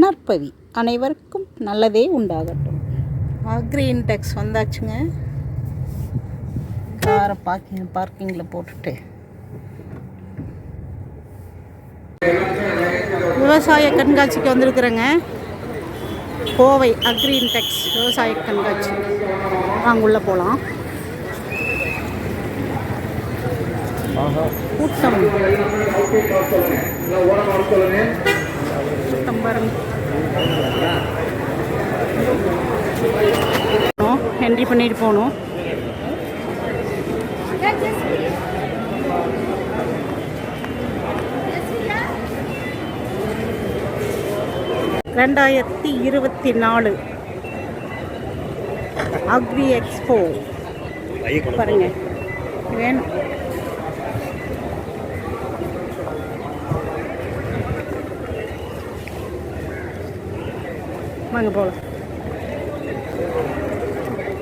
நற்பவி அனைவருக்கும் நல்லதே உண்டாகட்டும். அக்ரீன் டெக்ஸ் வந்தாச்சுங்க. காரை பார்க்கிங் பார்க்கிங்கில் போட்டுட்டு. விவசாய கண்காட்சிக்கு வந்திருக்கிறேங்க. கோவை அக்ரி இன்டெக்ஸ் விவசாய கண்காட்சி. வாங்க உள்ளே போகலாம் கூட்டம். கூட்டம் பாருங்க. என்ட்ரி பண்ணிட்டு போகணும். ரெண்டாயிரத்தி இருபத்தி நாலு அக்ரி எக்ஸ்போ பாருங்க. வேணும். வாங்க போகலாம்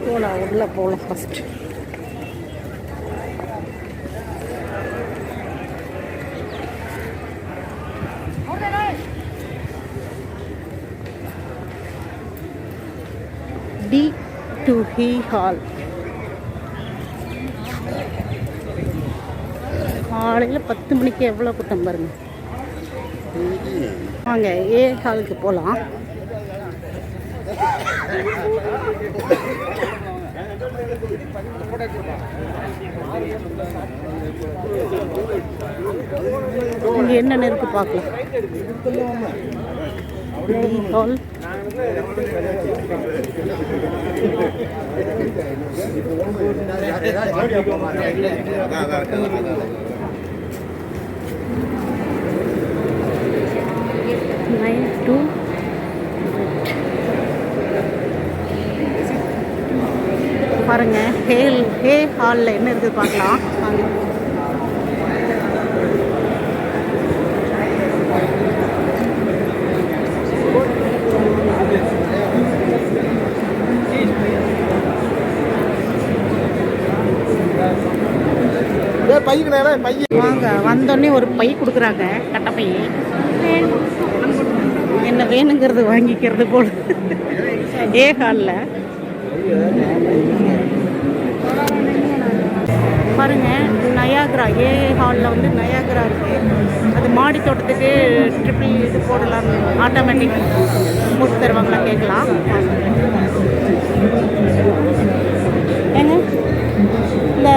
போகலாம் உள்ள போகலாம் ஃபஸ்ட்டு டி டு ஹி e ஹால் காலையில் பத்து மணிக்கு எவ்வளோ கூட்டம் பாருங்க. வாங்க ஏ ஹாலுக்கு போகலாம் இங்கே என்னென்ன இருக்கு பார்க்கலாம். ஹால் நைன் டூ பாருங்க. ஹேல் ஹே ஹாலில் என்ன இருக்குது பார்க்கலாம் வாங்க. வாங்க. வந்தோடனே ஒரு பை கொடுக்குறாங்க. கட்டப்பை என்ன வேணுங்கிறது வாங்கிக்கிறது போல். ஏ ஹாலில். பாருங்க நயாகரா ஏ ஹாலில் வந்து நயாகரா இருக்கு. அது மாடி தோட்டத்துக்கு ட்ரிபிள் இது போடலாம். ஆட்டோமேட்டிக் போட்டு தருவாங்களா கேட்கலாம். ஏங்க இந்த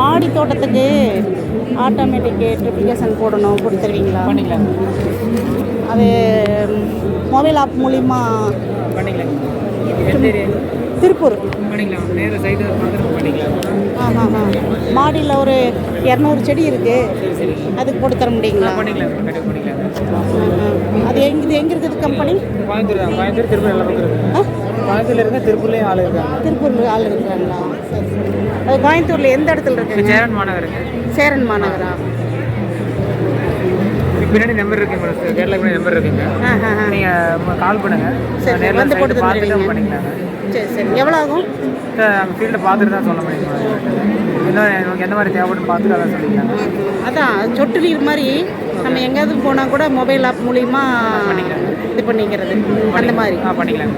மாடி தோட்டத்துக்கு ஆட்டோமேட்டிக் ட்ரிப்ளிகேஷன் போடணும் போட்டு தருவீங்களா? பண்ணிக்கலாம். அது மொபைல் ஆப் மூலிமா பண்ணிக்கலாம். திருப்பூர். பண்ணிக்கலாம் நேரில் சைடு பார்த்துட்டு பண்ணிக்கலாம் ஆஹா ஆ மாடியில் ஒரு இரநூறு செடி இருக்குது அதுக்கு போட்டு தர முடியுங்களா. அது எங்க இது எங்கே இருக்குது கம்பெனி கோயம்புத்தூர் கோயம்புத்தூர் திருப்பூர் எல்லாம் கோயம்புத்தூர்ல திருப்பூர்லேயும் ஆள் இருக்காங்க. திருப்பூரில் ஆள் இருக்கிறாங்களா அது கோயம்புத்தூரில் எந்த இடத்துல இருக்குங்க சேரன் மாநகருங்க. சேரன் மாநகரா? பின்னாடி நம்பர் இருக்குங்க மேடம் கேரளா பின்னாடி நம்பர் இருக்குங்க. நீங்கள் கால் பண்ணுங்க. சரி, நேரில் வந்து போட்டு. பண்ணிக்கலாங்க. சரி சரி. எவ்வளோ ஆகும்? அங்கே ஃபீல்டில் பார்த்துட்டு தான் சொல்ல முடியும். என்ன எனக்கு எந்த மாதிரி தேவைப்படும் பார்த்துட்டு அதான் சொல்லிக்கலாங்க அதான் சொட்டு நீர் மாதிரி நம்ம எங்கேயாவது போனால் கூட மொபைல் ஆப் மூலிமா இது பண்ணிக்கிறது. அந்த மாதிரி. ஆ பண்ணிக்கலாங்க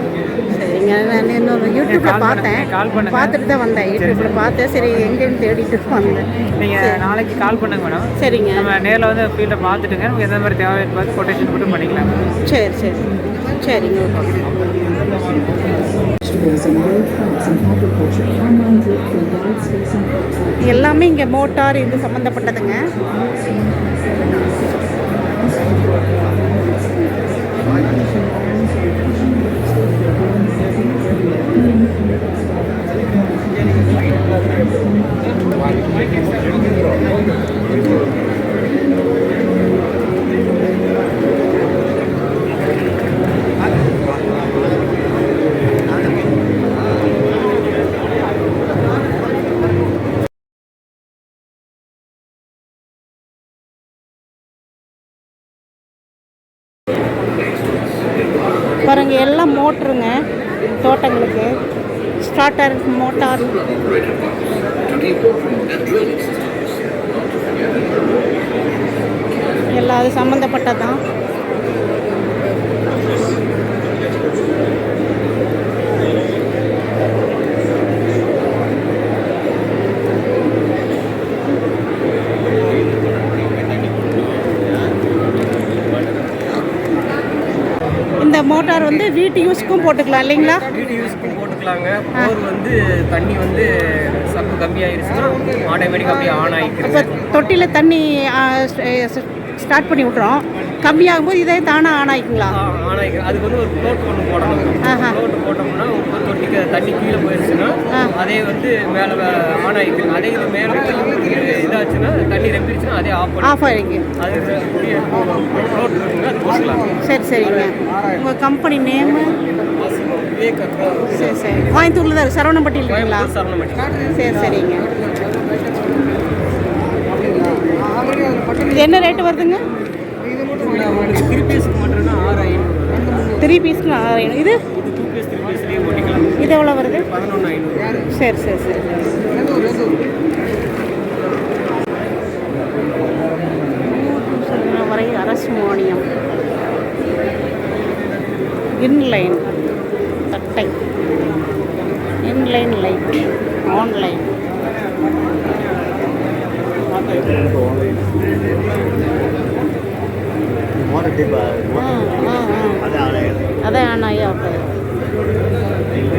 சரிங்க நான் இன்னொரு call பார்த்தேன். call பண்ணுங்க. பார்த்துட்டு தான் வந்தேன். யூடியூப்ல பார்த்தேன். சரி எங்கேன்னு தேடிட்டு வந்தேன். நீங்கள் நாளைக்கு கால் பண்ணுங்க மேடம் சரிங்க. நம்ம நேரில் வந்து ஃபீல்டை பார்த்துட்டுங்க. நமக்கு எந்த மாதிரி தேவைன்னு பார்த்து கொட்டேஷன் மட்டும் பண்ணிக்கலாம். சரி சரி. சரிங்க எல்லாமே இங்கே மோட்டார் இது சம்மந்தப்பட்டதுங்க பாருங்க எல்லாம் மோட்ருங்க தோட்டங்களுக்கு ஸ்டார்டர் மோட்டார் எல்லாம் அது சம்மந்தப்பட்டதான் மோட்டார் வந்து வீட்டு யூஸ்க்கும் போட்டுக்கலாம் இல்லைங்களா? வீட்டு யூஸ்க்கும் போட்டுக்கலாங்க. போர் வந்து தண்ணி வந்து சப்பு கம்மியாயிருச்சுன்னா ஆட்டோமேட்டிக்காக அப்படியே ஆன் இப்போ ஆகிக்கிறது தொட்டியில் தண்ணி ஸ்டார்ட் பண்ணி விட்றோம் கம்மியாகும் போது இதே தானாக ஆன் ஆகிக்குங்களா ஆன் ஆகிக்கிறது அதுக்கு வந்து ஒரு ஃப்ளோட் ஒன்று போடணும். ஃப்ளோட் போட்டோம்னா ஒரு தொட்டிக்கு தண்ணி கீழே போயிடுச்சுன்னா. அதே வந்து மேலே ஆன் ஆகிக்குது அதே இது மேலே இதாச்சுன்னா தண்ணி ரெம்பிடுச்சுன்னா அதே ஆஃப் ஆஃப் ஆகிருக்கு அது ஃப்ளோட் சரி சரிங்க. உங்கள் கம்பெனி நேமு சரி சரி. கோயம்புத்தூரில் தான் சரவணம்பட்டியில் இருக்குங்களா சரி சரிங்க. இது என்ன ரேட்டு வருதுங்க? த்ரீ பீஸ்க்கு ஆறு ஐநூறு த்ரீ பீஸ்க்கு ஆறாயிரம். இது? இது எவ்வளோ வருது? சரி சரி சரி. நூறு வரை அரசு மானியம். இன்லைன் தட்டை. இன்லைன் லைட் ஆன்லைன் ஆ அதான் அண்ணாயா அப்போ.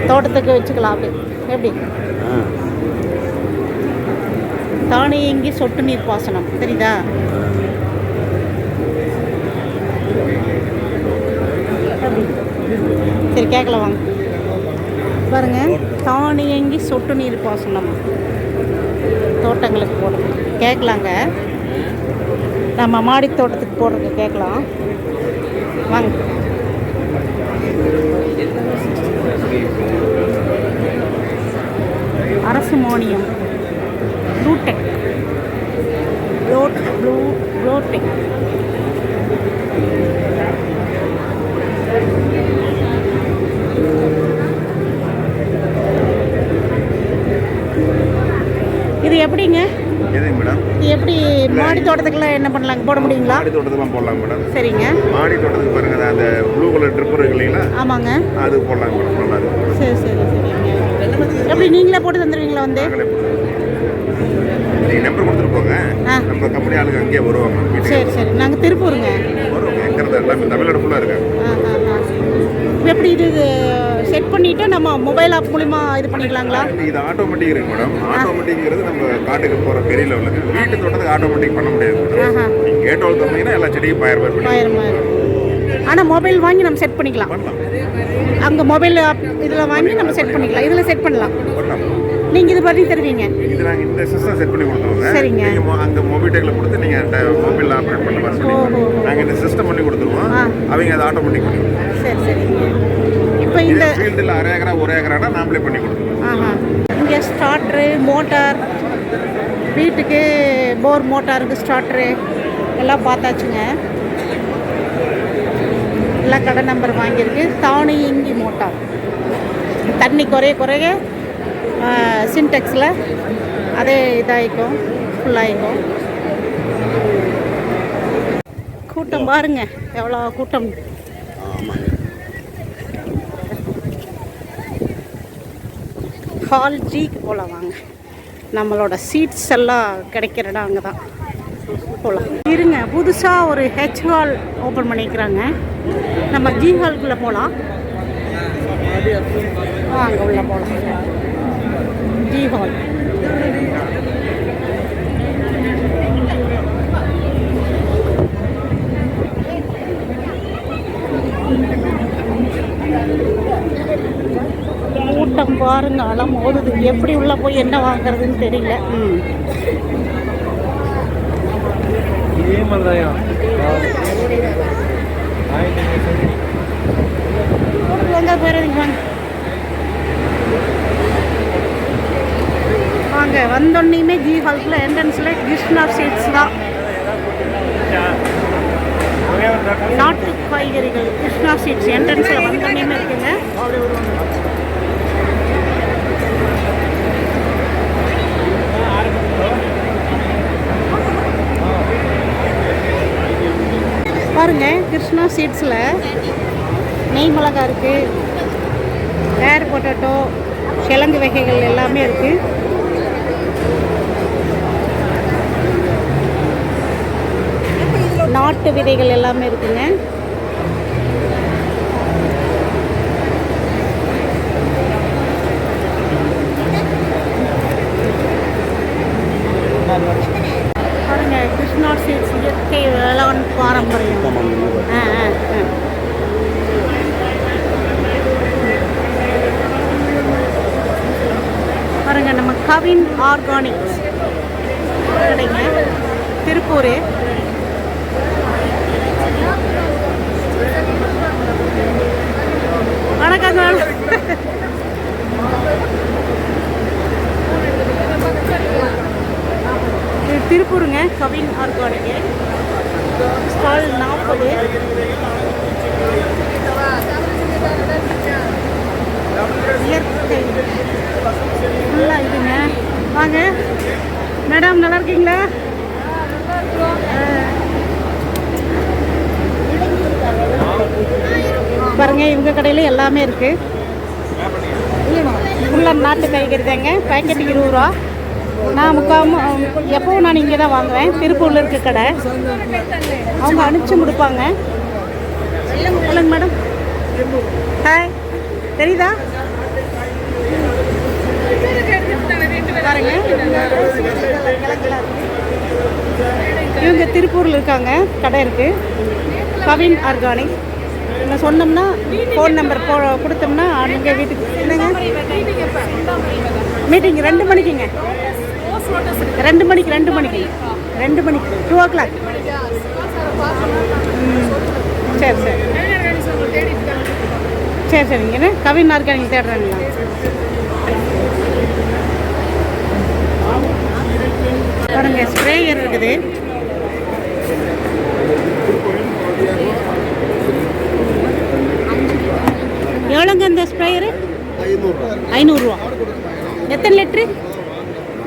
தோட்டத்துக்கு வச்சுக்கலாம் அப்படி. எப்படி? தானியங்கி சொட்டு நீர் பாசனம். தெரியுதா? சரி கேட்கல வாங்க. பாருங்க. தானியங்கி சொட்டு நீர் பாசனம். தோட்டங்களுக்கு போடுறது கேட்கலாங்க. நம்ம மாடி தோட்டத்துக்கு போடுறது கேட்கலாம். வாங்க. அரசு மானியம். ப்ளூடெக் ப்ளோட் ப்ளூ ப்ளூடெக் இது எப்படிங்க? இது எப்படி மாடி தோட்டத்துக்குலாம் என்ன பண்ணலாங்க? போட முடியுங்களா? மாடி தோட்டத்துலாம் போடலாம் மேடம். சரிங்க. மாடி தோட்டத்துக்கு பாருங்க அந்த ப்ளூ கலர் ட்ரிப் இருக்கு இல்லைங்களா? ஆமாங்க. அது போடலாம் மேடம் நல்லா இருக்கும் சரி சரி சரிங்க எப்படி நீங்களே போட்டு தந்துடுவீங்களா வந்து? நாங்களே நம்பர் கொடுத்துட்டு போங்க. நம்ம கம்பெனி ஆளுங்க அங்கேயே வருவாங்க சரி சரி. நாங்கள் திருப்பூருங்க. வருவாங்க எங்கிறது எல்லாமே தமிழ்நாடு ஃபுல்லாக இருக்காங்க. எப்படி இது செட் பண்ணிவிட்டு நம்ம மொபைல் ஆப் மூலிமா இது பண்ணிக்கலாங்களா? இது ஆட்டோமேட்டிக் இருக்கு மேடம் ஆட்டோமேட்டிக்ங்கிறது நம்ம காட்டுக்கு போகிற பெரிய லெவலுக்கு வீட்டு தோட்டத்துக்கு ஆட்டோமேட்டிக் பண்ண முடியாது மேடம் நீங்கள் கேட் வளர்த்து வந்தீங்கன்னா எல்லா செடியும் பயிர் பயிர் பண்ணி ஆனால் மொபைல் வாங்கி நம்ம செட் பண்ணிக்கலாம். அங்கே மொபைல் இதில் வாங்கி நம்ம செட் பண்ணிக்கலாம். இதில் செட் பண்ணலாம். நீங்கள் இது பண்ணி தருவீங்க. இது நாங்கள் இந்த சிஸ்டம் செட் பண்ணி கொடுத்துருவோங்க சரிங்க. நீங்கள் அங்கே மொபைல் கொடுத்து நீங்கள் மொபைல் ஆப்ரேட் பண்ண மாதிரி. நாங்கள் இந்த சிஸ்டம் பண்ணி கொடுத்துருவோம். அவங்க அதை ஆட்டோமேட்டிக் பண்ணி சரி சரிங்க இப்போ இந்த ஃபீல்டில் அரை ஏக்கரா ஒரு ஏக்கரானா நாமளே பண்ணி கொடுத்துருவோம் ஆஹா. இங்கே ஸ்டார்ட்ரு மோட்டார் வீட்டுக்கு போர் மோட்டாருக்கு ஸ்டார்ட்ரு எல்லாம் பார்த்தாச்சுங்க. எல்லாம் கடை நம்பர் வாங்கியிருக்கு. தானியங்கி மோட்டார் தண்ணி குறைய குறைய சின்டெக்ஸில் அதே இதாகிக்கும் ஃபுல்லாகிக்கும் கூட்டம் பாருங்க எவ்வளோ கூட்டம். ஹால் ஜிக்கு போகலாம் வாங்க. நம்மளோட சீட்ஸ் எல்லாம் கிடைக்கிற இடம் அங்கே தான் போகலாம் இருங்க புதுசாக ஒரு ஹெச் ஹால் ஓப்பன் பண்ணிக்கிறாங்க நம்ம ஜி ஹால்குள்ளே போகலாம் வாங்க உள்ளே போகலாம் ஜி ஹால் கூட்டம் பாருங்க அலம் ஓடுது எப்படி உள்ள போய் என்ன வாங்குறதுன்னு தெரியல. எங்கே போயிருந்தீங்க? வாங்க. வாங்க வந்தோடனேயுமே ஜி ஹால்ஸில் என்ட்ரன்ஸில் கிருஷ்ணா சீட்ஸ் தான். நாட்டு காய்கறிகள் கிருஷ்ணா சீட்ஸ் என்ட்ரன்ஸில் வந்தோடனேயுமே இருக்குங்க. பாருங்கள் கிருஷ்ணா ஸ்வீட்ஸில் நெய் மிளகா இருக்குது ஏர் பொட்டேட்டோ கிழங்கு வகைகள் எல்லாமே இருக்குது நாட்டு விதைகள் எல்லாமே இருக்குங்க. Thank கிருஷ்ணாட்சி இயற்கை வேளாண் பாரம்பரியம் பாருங்க நம்ம கவின் ஆர்கானிக்ஸ் கடைங்க திருப்பூர். வணக்கம் திருப்பூருங்க கவின் ஆர்கானிக்கு ஸ்டால் நாற்பது. இயற்கை. ஃபுல்லாக இதுங்க வாங்க. மேடம் நல்லா இருக்கீங்களா? பாருங்க இவங்க கடையில் எல்லாமே இருக்கு. ஃபுல்லாக நாட்டு காய்கறி தாங்க பேக்கெட் இருபது ரூபா. நான் முக்காம எப்பவும் நான் இங்கே தான் வாங்குவேன். திருப்பூரில் இருக்க கடை. அவங்க அனுப்பிச்சு கொடுப்பாங்க. சொல்லுங்க மேடம். ஹாய் தெரியுதா? இவங்க திருப்பூரில் இருக்காங்க. கடை இருக்குது கவின் ஆர்கானிக். நம்ம சொன்னோம்னா ஃபோன் நம்பர் போ கொடுத்தோம்னா நீங்கள் வீட்டுக்கு என்னங்க? மீட்டிங் ரெண்டு மணிக்குங்க. ரெண்டு மணிக்கு ரெண்டு மணிக்கு. ரெண்டு மணிக்கு. டூ ஓ கிளாக் சரி சரி சரி. சரிங்க கவின் ஆர்கானிக் தேடுறாங்களா பாருங்க ஸ்ப்ரேயர் இருக்குது. எவ்வளோங்க இந்த ஸ்ப்ரேயரு ஐநூறுரூவா எத்தனை லிட்ரு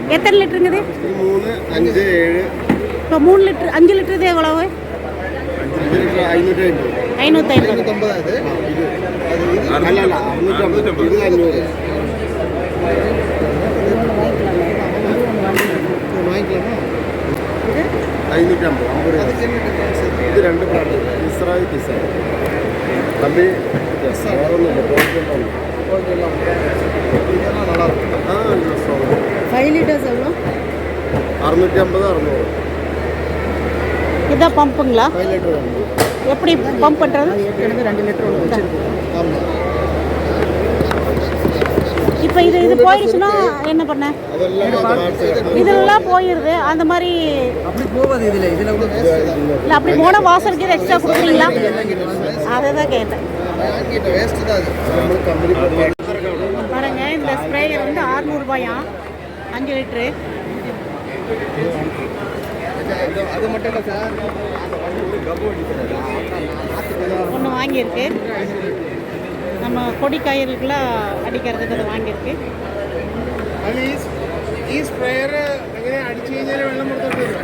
எத்தனை லிட்டருங்குது மூணு அஞ்சு ஏழு இப்போ மூணு லிட்ரு அஞ்சு லிட்டரு எவ்வளவு அஞ்சு லிட்டர் ஐநூற்றி ஐம்பது ஐநூற்றி ஐம்பது ஐநூற்றம்பது அது இது அது இது அல்ல அல்ல அறுநூற்றி ஐம்பது இது அஞ்சூறு வாங்கிக்கலாமா ஐநூற்றி ஐம்பது ஐம்பது இது ரெண்டு ബ്രാൻഡ് ഇസ്രായി കിസാൻ தம்பி வேற ஒன்றும் இல்லை குவாலிட்டியெல்லாம் இதெல்லாம் நல்லா இருக்கும் ஆ ஃபைவ் லிட்டர்ஸ் எவ்வளோ? அறுநூற்றி ஐம்பது அறுநூறு. இதான் பம்புங்களா? ஃபைவ் லிட்டர் எப்படி பம்ப் பண்ணுறது ஏற்கனவே ரெண்டு லிட்டர் ஒன்று வச்சிருக்கோம். இப்போ இது இது போயிடுச்சுன்னா என்ன பண்ண? இதெல்லாம் போயிடுது அந்த மாதிரி அப்படி போகாது இதில். இதில் இல்லை. அப்படி போனால் வாசலுக்கு எது எக்ஸ்ட்ரா கொடுக்குறீங்களா அதை தான் கேட்டேன். வேஸ்ட் தான் அது. நம்மளுக்கு கம்பெனி பாருங்க இந்த ஸ்ப்ரேயர் வந்து 600 ரூபாயா அஞ்சு லிட்ரு அது மட்டும் இல்லை சார் ஒன்று வாங்கியிருக்கு நம்ம கொடி காய்கறிக்கெல்லாம் அடிக்கிறதுக்கு அதை வாங்கியிருக்கு ഈ സ്പ്രേയർ എങ്ങനെ അടിച്ചു കഴിഞ്ഞാൽ വെള്ളം പുറത്തോട്ട് വരും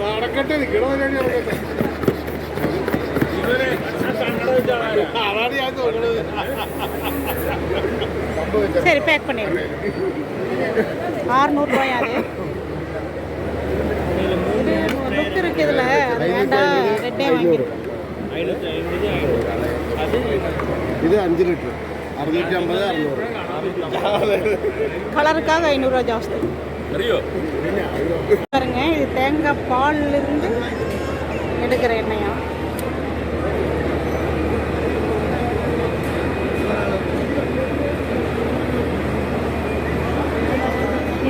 നടക്കട്ടെ നിൽക്കണ പരിപാടി നടക്കട്ടെ അതാണ് ഞാൻ നോക്കണത് சரி பேக் பண்ணிடுங்க அறுநூறுபாயா அது. இது புக் இருக்கு இதில். அது வேண்டாம் ரெட்டே வாங்கியிருக்கு ഇത് அஞ்சு லிட்டர். அறுநூற்றி ஐம்பது அறுநூறு. கலருக்காக ஐநூறுரூவா ஜாஸ்தி. பாருங்க இது தேங்காய் பால்ல இருந்து எடுக்கிற எண்ணெயா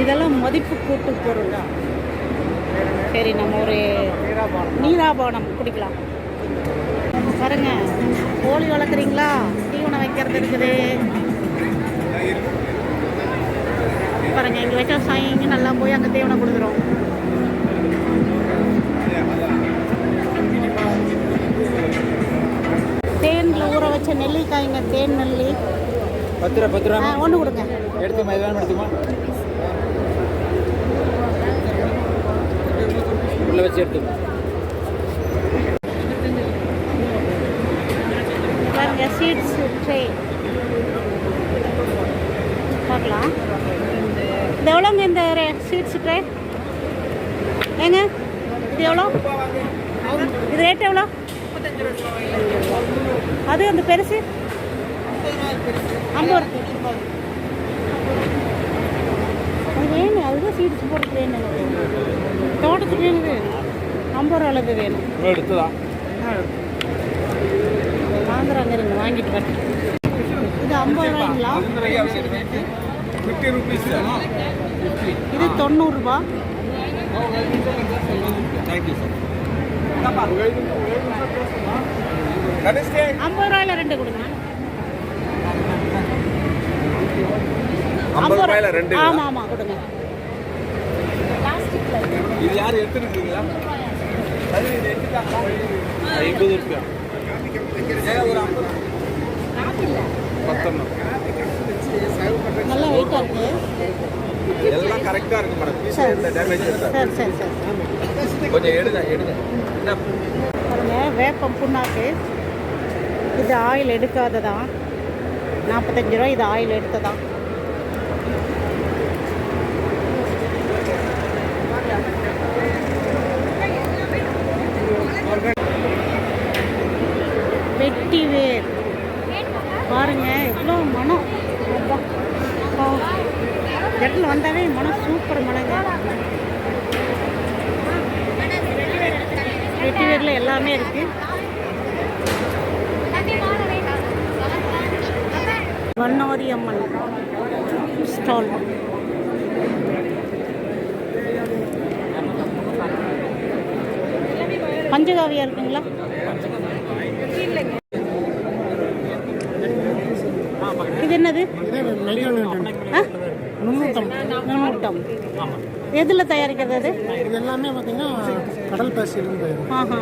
இதெல்லாம் மதிப்பு கூட்டு பொருள் சரி நம்ம ஒரு நீராபானம் குடிக்கலாம். பாருங்க கோழி வளர்க்குறீங்களா? தீவனம் வைக்கிறது இருக்குது. பாருங்க இங்கே வச்சா சாயங்க நல்லா போய் அங்கே தீவனம் கொடுக்குறோம். தேனில் ஊற வச்ச நெல்லிக்காய்ங்க தேன் நெல்லி. பத்து ரூபா பத்து ரூபா ஒன்று கொடுங்க. எடுத்துமா இது வேணும் எடுத்துமா? உள்ள வச்சு எடுத்துமா சீட்ஸ் ட்ரே பார்க்கலாம். இது எவ்வளோங்க இந்த சீட்ஸ் ட்ரே ஏங்க இது எவ்வளோ? இது ரேட் எவ்வளோ? அது அந்த பெருசு? ஐம்பது ரூபா. வேணும். அதுதான் சீட்ஸ் போட்டு வேணும்? தோட்டத்துக்கு வேணும்? ஐம்பது ரூபா அளவு வேணும். எடுத்துதான். ஆ. வாங்குறாங்க இருங்க வாங்கிட்டு வரேன். இது ஐம்பது ரூபாய்ங்களா? இது தொண்ணூறுரூபா ஐம்பது ரூபாயில ரெண்டு கொடுங்க. ஐம்பது ரூபாயில ரெண்டு ஆமாம் ஆமாம் கொடுங்க. இது யார் எடுத்துருக்கீங்களா? ஐம்பது ரூபாய் நல்லா வெயிட்டாக இருக்கு. எல்லாம் கரெக்டாக இருக்கு மேடம். பீஸ் சரி. எந்த டேமேஜ் இருக்காது சரி சரி சரி. கொஞ்சம் எடுங்க எடுங்க. என்ன? பாருங்க வேப்பம் புண்ணாக்கு. இது ஆயில் எடுக்காததான். நாற்பத்தஞ்சு ரூபா இது ஆயில் எடுத்ததான். வெட்டி வேர் பாருங்க எவ்வளோ மனம். இடத்துல வந்தாவே மனம் சூப்பர் மனங்க. வெட்டி வேரில் எல்லாமே இருக்கு. வண்ணாரி அம்மன் ஸ்டால் பஞ்சகாவியா இருக்குங்களா இது என்னது ஆ? நுண்ணூட்டம் எதில் தயாரிக்கிறது அது? இது எல்லாமே பார்த்தீங்கன்னா கடல் பாசியிலிருந்து ஆஹா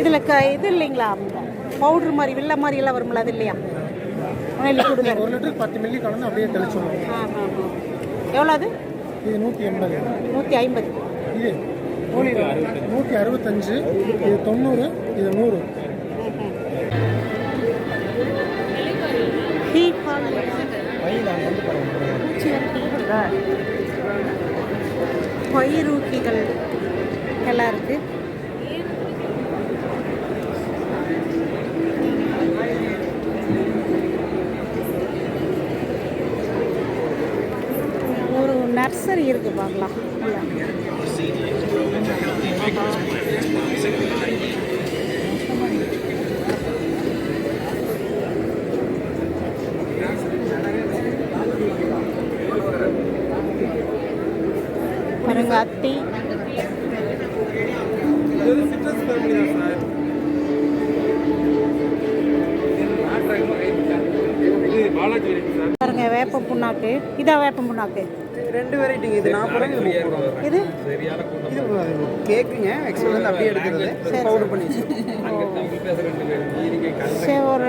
இதில் க இது இல்லைங்களா? பவுடர் மாதிரி வில்ல மாதிரி எல்லாம் வரும்ல அது இல்லையா? லிக்விடு ஒரு லிட்டருக்கு பத்து மில்லி கலந்து அப்படியே தெளிச்சுடுவோம். ஆஹா எவ்வளோ அது? இது நூற்றி எண்பது. நூற்றி ஐம்பது. இது நூற்றி அறுபத்தஞ்சு இது தொண்ணூறு இது நூறு. டீ பால் கொயிரூக்கிகள் பயிரூக்கிகள் எல்லாம் இருக்கு. ஒரு நர்சரி இருக்கு பார்க்கலாம். புண்ணாக்கு ரெண்டு வெரைட்டிங்க இது நாற்பது இது இது சரியான கூட்டம். இது கேக்குங்க. ஆக்சுவலாக வந்து அப்படியே எடுக்கிறது பவுடர் பண்ணி சரி ஒரு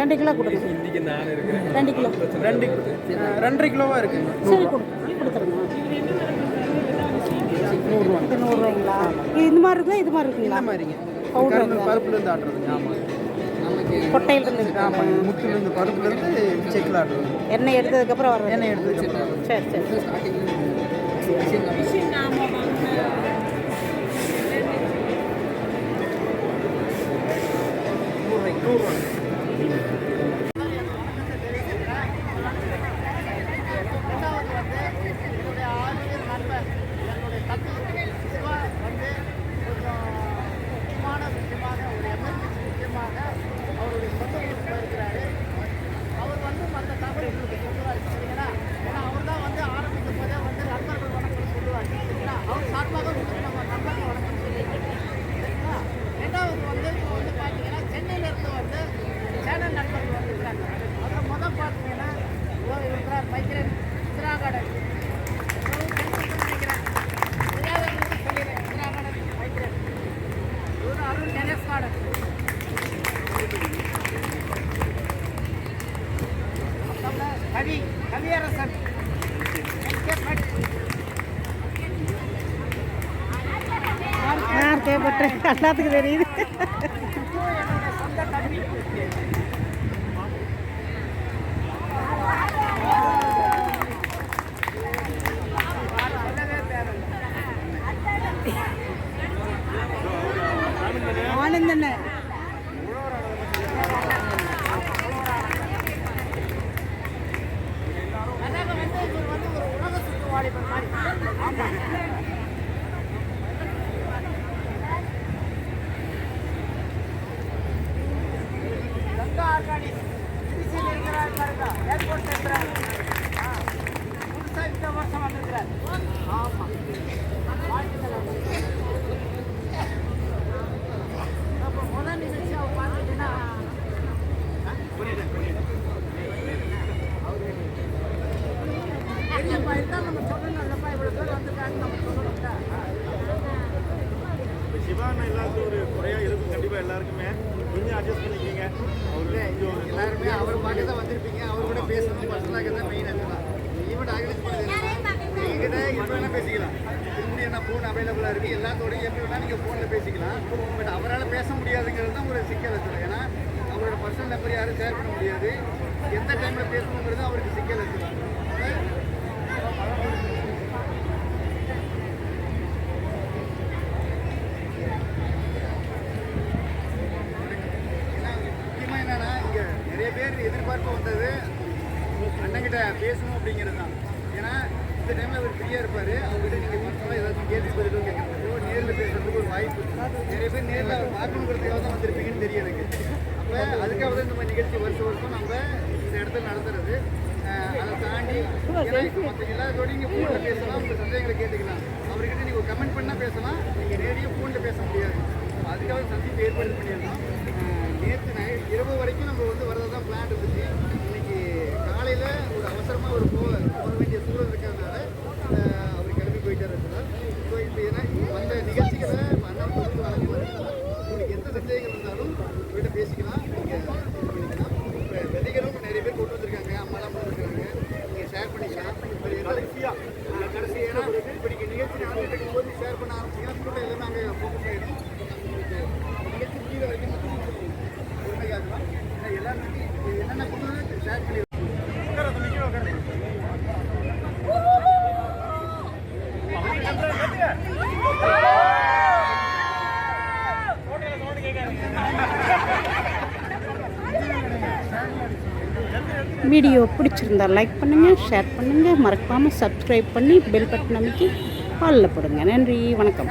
ரெண்டு கிலோ கொடுங்க. இன்னைக்கு நான் இருக்கிறேன். ரெண்டு கிலோ. ரெண்டு ரெண்டரை கிலோவா இருக்குங்க சரி கொடு கொடுத்துருங்க. இது நூறுரூவாய்ங்களா இது இந்த மாதிரி இருக்குதா இது மாதிரி இருக்குங்களா? இந்த மாதிரிங்க. பவுடர் பருப்புலேருந்து ஆட்டுறதுங்க. ஆமாம் கொட்டையிலிருந்து இருக்கு ஆமாங்க முத்துலேருந்து பருப்புலேருந்து செக்கில் ஆட்டுறது எண்ணெய் எடுத்ததுக்கப்புறம் வர்றது. எண்ணெய் எடுத்ததுக்கப்புறம். சரி சரி. கவி எல்லாத்துக்கும் தெரியுது. சிவானா எல்லாத்துக்கும் ஒரு குறையா இருக்கும் கண்டிப்பா எல்லாருக்குமே கொஞ்சம் அட்ஜஸ்ட் பண்ணிக்கிங்க. அவரு எல்லாருமே அவர் பார்க்க தான் வந்திருப்பீங்க. அவர் கூட பேசணும் பர்சனலாக தான். மெயின் அதுதான் ஈவெண்ட் ஆர்கனைஸ் பண்ணது எங்கிட்ட எப்போ வேணால் பேசிக்கலாம். திரும்பி என்ன ஃபோன் அவைலபிளாக இருக்குது எல்லாத்தோடையும் எப்படி வேணால் நீங்கள் ஃபோனில் பேசிக்கலாம். பட் அவரால் பேச முடியாதுங்கிறது தான் ஒரு சிக்கல் இருக்குது ஏன்னா அவரோட பர்சனல் நம்பர் யாரும் ஷேர் பண்ண முடியாது. எந்த டைமில் பேசணுங்கிறது அவருக்கு சிக்கல் இருக்குது ஏன்னா முக்கியமாக என்னன்னா இங்கே நிறைய பேர் எதிர்பார்ப்பு வந்தது. அண்ணங்கிட்ட பேசணும் அப்படிங்கிறது தான். ஏன்னா இந்த டைமில் அவர் ஃப்ரீயாக இருப்பார். அவங்ககிட்ட நீங்கள் பர்சனலாக ஏதாச்சும் கேள்வி பதிலும் கேட்கறதுக்கோ நேரில் பேசுறதுக்கு ஒரு வாய்ப்பு நிறைய பேர் நேரில் அவர் பார்க்கணுங்கிறதுக்காக தான் வந்திருப்பீங்கன்னு தெரியும் எனக்கு. அப்போ அதுக்காக தான் இந்த மாதிரி நிகழ்ச்சி வருஷம் வருஷம் நம்ம இந்த இடத்துல நடத்துறது. அதை தாண்டி ஏன்னா இப்போ மற்ற எல்லாத்தோடையும் நீங்கள் ஃபோனில் பேசலாம் உங்கள் சந்தேகங்களை கேட்டுக்கலாம். அவர்கிட்ட நீங்கள் கமெண்ட் பண்ணால் பேசலாம் நீங்கள் நேரடியாக ஃபோனில் பேச முடியாது. அதுக்காக சந்திப்பு ஏற்பாடு பண்ணியிருந்தோம். நேற்று நை இரவு வரைக்கும் நம்ம வந்து வர தான் இருந்துச்சு இன்னைக்கு காலையில் ஒரு அவசரமாக ஒரு போக போக வேண்டிய சூழல் இருக்கிறதுனால அவர் கிளம்பி போயிட்டார் சார் ஸோ இப்போ ஏன்னா அந்த நிகழ்ச்சிகளை அண்ணா தொடர்ந்து வழங்குவார். உங்களுக்கு எந்த சந்தேகங்கள் இருந்தாலும் உங்கள்கிட்ட பேசிக்கலாம் நீங்கள் பண்ணிக்கலாம் இப்போ விதைகளும் நிறைய பேர் கொண்டு வந்திருக்காங்க அம்மாலாம் கொண்டு வந்திருக்காங்க நீங்கள் ஷேர் பண்ணிக்கலாம் இப்போ கடைசியாக கடைசி ஏன்னா இப்போ நீங்கள் நிகழ்ச்சி நடந்துட்டு போது ஷேர் பண்ண ஆரம்பிச்சிங்கன்னா ஃபுல்லாக எல்லாமே அங்கே ஃபோக்கஸ் ஆகிடும் நிகழ்ச்சி முடிகிற வரைக்கும் பொறுமையாகலாம் எல்லாருமே என்னென்ன கொண்டு ஷேர் பண்ணி வீடியோ பிடிச்சிருந்தா லைக் பண்ணுங்கள் ஷேர் பண்ணுங்கள் மறக்காமல் சப்ஸ்கிரைப் பண்ணி பெல் பட்டன் அமைக்கி காலில் போடுங்க. நன்றி வணக்கம்.